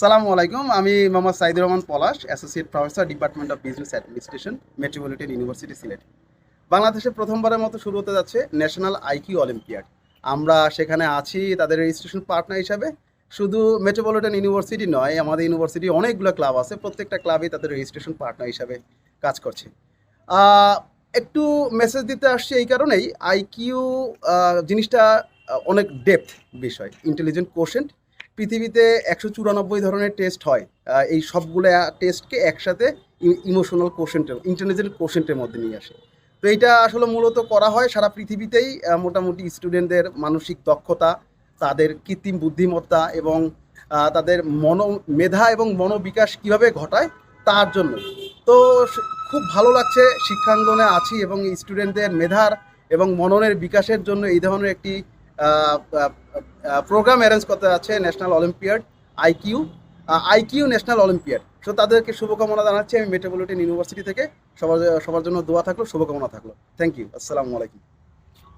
সালামু আলাইকুম, আমি Mohammad Saidur Rahman Palash associate professor department of business administration metropolitan university Sylhet বাংলাদেশে প্রথমবারের মতো শুরু হতে যাচ্ছে ন্যাশনাল আইকিউ অলিম্পিয়াড আমরা সেখানে আছি তাদের রেজিস্ট্রেশন পার্টনার হিসাবে। শুধু মেট্রোপলিটন ইউনিভার্সিটি নয়, আমাদের ইউনিভার্সিটি অনেকগুলো ক্লাব আছে, প্রত্যেকটা ক্লাবই তাদের রেজিস্ট্রেশন পার্টনার হিসাবে কাজ করছে। একটু মেসেজ দিতে আসছি এই কারণেই। আইকিউ জিনিসটা অনেক ডেপথ বিষয় ইন্টেলিজেন্ট কোশেন্ট পৃথিবীতে একশো চুরানব্বই ধরনের টেস্ট হয়। এই সবগুলো টেস্টকে একসাথে ইমোশনাল কোশেন্টের ইন্টেলিজেন্ট কোশেন্টের মধ্যে নিয়ে আসে। তো এইটা আসলে মূলত করা হয় সারা পৃথিবীতেই মোটামুটি স্টুডেন্টদের মানসিক দক্ষতা, তাদের কৃত্রিম বুদ্ধিমত্তা এবং তাদের মনো মেধা এবং মনোবিকাশ কীভাবে ঘটায় তার জন্য। তো খুব ভালো লাগছে শিক্ষাঙ্গনে আছি এবং স্টুডেন্টদের মেধার এবং মননের বিকাশের জন্য এই ধরনের একটি প্রোগ্রাম অ্যারেঞ্জ করতে যাচ্ছে national olympiad IQ IQ national olympiad so তাদেরকে শুভকামনা জানাচ্ছি। আমি মেট্রোপলিটন ইউনিভার্সিটি থেকে। সবার সবার জন্য দোয়া থাকল, শুভকামনা থাকল। থ্যাংক ইউ আসসালামু আলাইকুম।